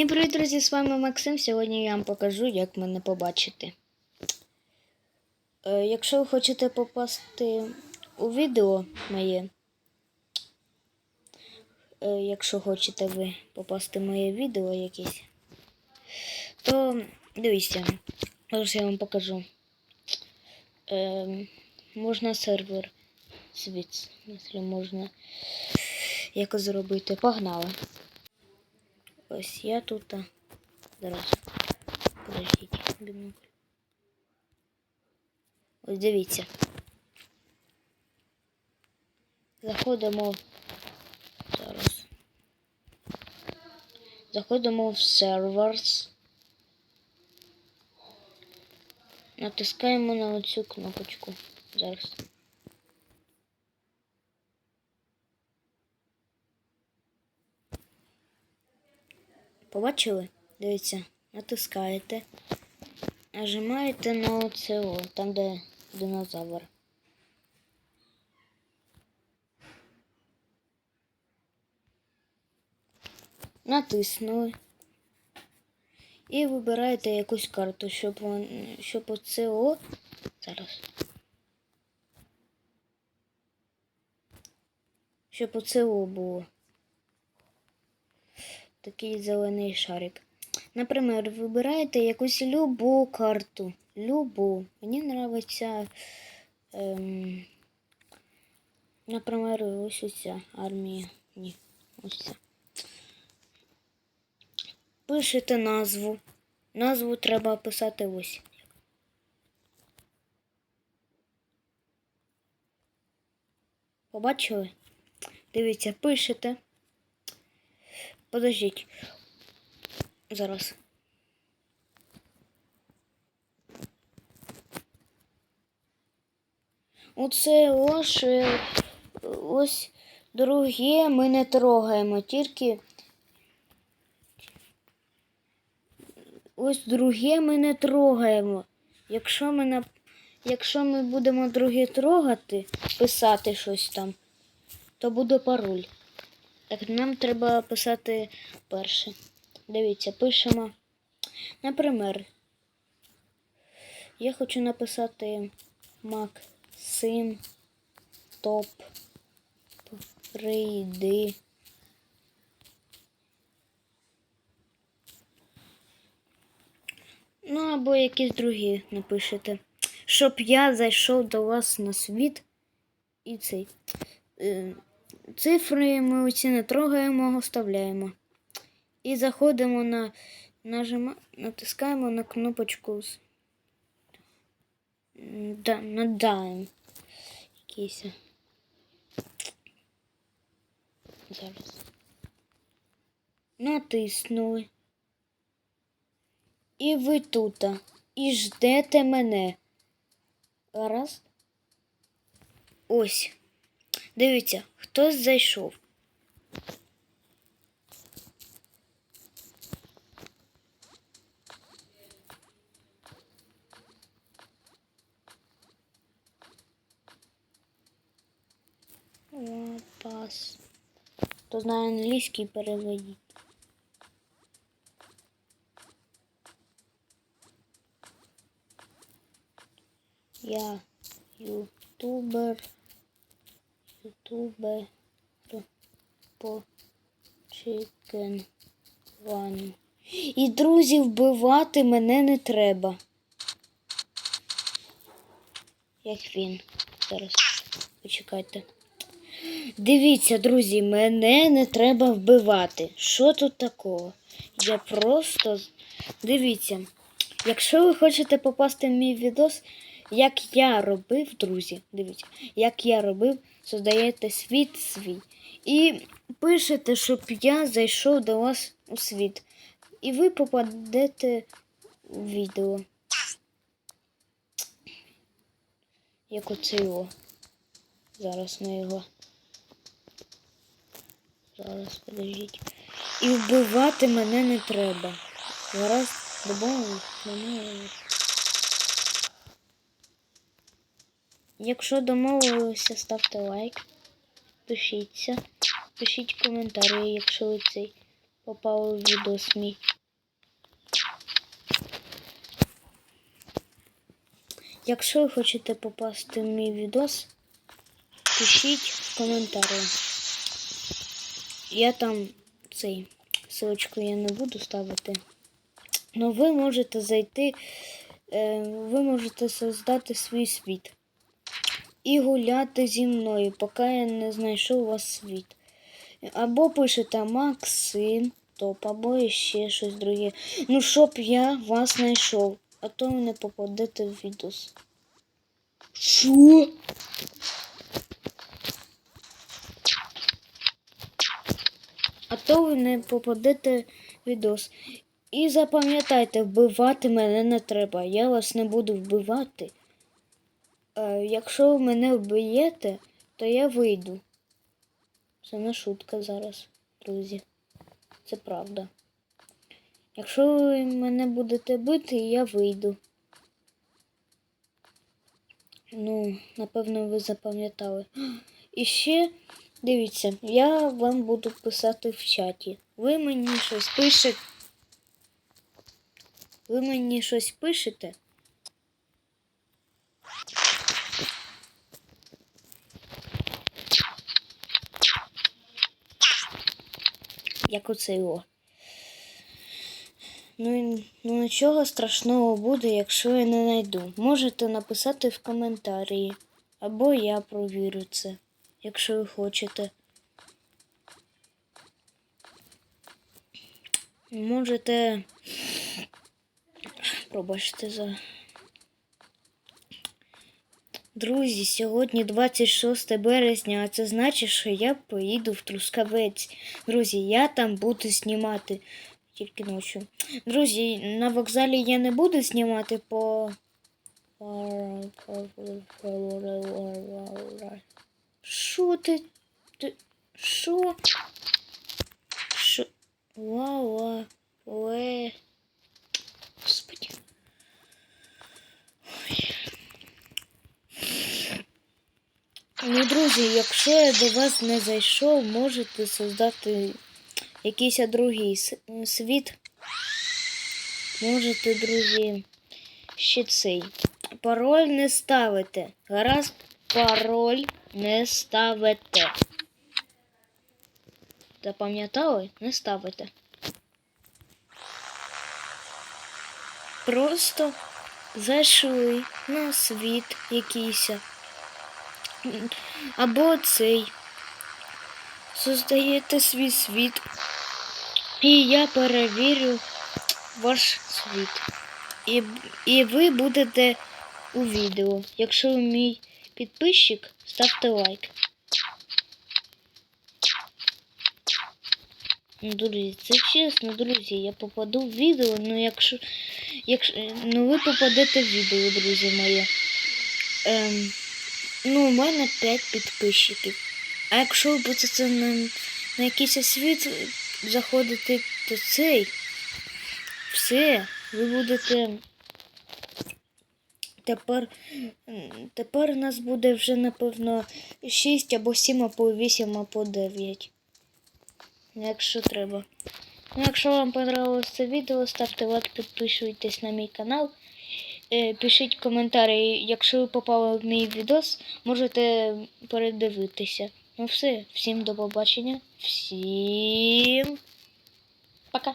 Всім привіт, друзі! З вами Максим. Сьогодні я вам покажу, як мене побачити. Е, якщо ви хочете попасти у відео моє, е, якщо хочете ви попасти в моє відео якесь, то дивіться, зараз я вам покажу. Е, можна сервер звідси, якщо можна якось зробити. Погнали. Ось я тут. а, Зараз. Подождіть, бінокль. Ось дивіться. Заходимо. Зараз. Заходимо в servers. Натискаємо на оцю кнопочку. Зараз. Побачили? Дивіться, натискаєте, нажимаєте на оце, о, там, де динозавр. Натиснули. І вибираєте якусь карту, щоб, щоб оце о. Зараз. Щоб оце було такий зелений шарик. Наприклад, вибираєте якусь любу карту. Любу. Мені подобається, ем, наприклад, ось оця армія. Ні, ось ця. Пишете назву. Назву треба писати ось. Побачили? Дивіться, пишете. Подождіть. Зараз. Оце ось, е, ось друге ми не трогаємо, тільки ось друге ми не трогаємо. Якщо ми на... Якщо ми будемо друге трогати, писати щось там, то буде пароль. Так, нам треба писати перше. Дивіться, пишемо. Наприклад, я хочу написати Максим Топ прийди. Ну, або якісь другі напишете. Щоб я зайшов до вас на світ і цей. Цифри ми оці не трогаємо, оставляємо. І заходимо на нажима, натискаємо на кнопочку да, на Dime. Якийсь. Зараз. Натиснули. І ви тут. І ждете мене. Раз. Ось. Дивіться, хтось зайшов. Пас. Хто знає англійський, переведіть. Я ютубер. Ютубер по Chicken One. І друзі, вбивати мене не треба. Як він. Зараз почекайте. Дивіться, друзі, мене не треба вбивати. Що тут такого? Я просто. Дивіться, якщо ви хочете попасти в мій відос, як я робив, друзі, дивіться, як я робив, создаєте світ свій. І пишете, щоб я зайшов до вас у світ. І ви попадете у відео. Як оце його. Зараз ми його. Зараз подождіть. І вбивати мене не треба. Зараз добавимо Якщо домовилися, ставте лайк, пишіться, пишіть коментарі, якщо ви цей попали в відос мій. Якщо ви хочете попасти в мій відос, пишіть в коментарі. Я там цей ссылочку я не буду ставити. Но ви можете зайти, е, ви можете создати свій світ і гуляти зі мною, поки я не знайшов вас світ. Або пишете Максим, топ, або ще щось друге. Ну, щоб я вас знайшов, а то ви не попадете в відос. Що? А то ви не попадете в відос. І запам'ятайте, вбивати мене не треба. Я вас не буду вбивати. Е, якщо ви мене вб'єте, то я вийду. Це не шутка зараз, друзі. Це правда. Якщо ви мене будете бити, я вийду. Ну, напевно, ви запам'ятали. І ще дивіться, я вам буду писати в чаті. Ви мені щось пишете. Ви мені щось пишете? Як оце його. Ну, ну нічого страшного буде, якщо я не знайду. Можете написати в коментарі. Або я провірю це, якщо ви хочете. Можете. Пробачте за. Друзі, сьогодні 26 березня, а це значить, що я поїду в Трускавець. Друзі, я там буду знімати тільки ночі. Друзі, на вокзалі я не буду знімати по. Що ти? Що? Вау, вау, Господи. Ну, друзі, якщо я до вас не зайшов, можете создати якийсь другий світ. Можете, друзі, ще цей. Пароль не ставите. Гаразд, пароль не ставите. Запам'ятали? Не ставите. Просто зайшли на світ якийсь. Або цей. Создаєте свій світ. І я перевірю ваш світ. І, і ви будете у відео. Якщо ви мій підписчик, ставте лайк. Ну, Друзі, це чесно, друзі, я попаду в відео, ну якщо, якщо ну ви попадете в відео, друзі мої. Ем, ну, у мене 5 підписчиків. А якщо ви будете на, на якийсь світ заходити, то цей все, ви будете. Тепер, тепер нас буде вже, напевно, 6 або 7, або 8, або 9. Якщо треба. Ну, якщо вам понравилось це відео, ставте лайк, підписуйтесь на мій канал. Е, пишіть коментарі, якщо ви попали в мій відос, можете передивитися. Ну все, всім до побачення, всім пока!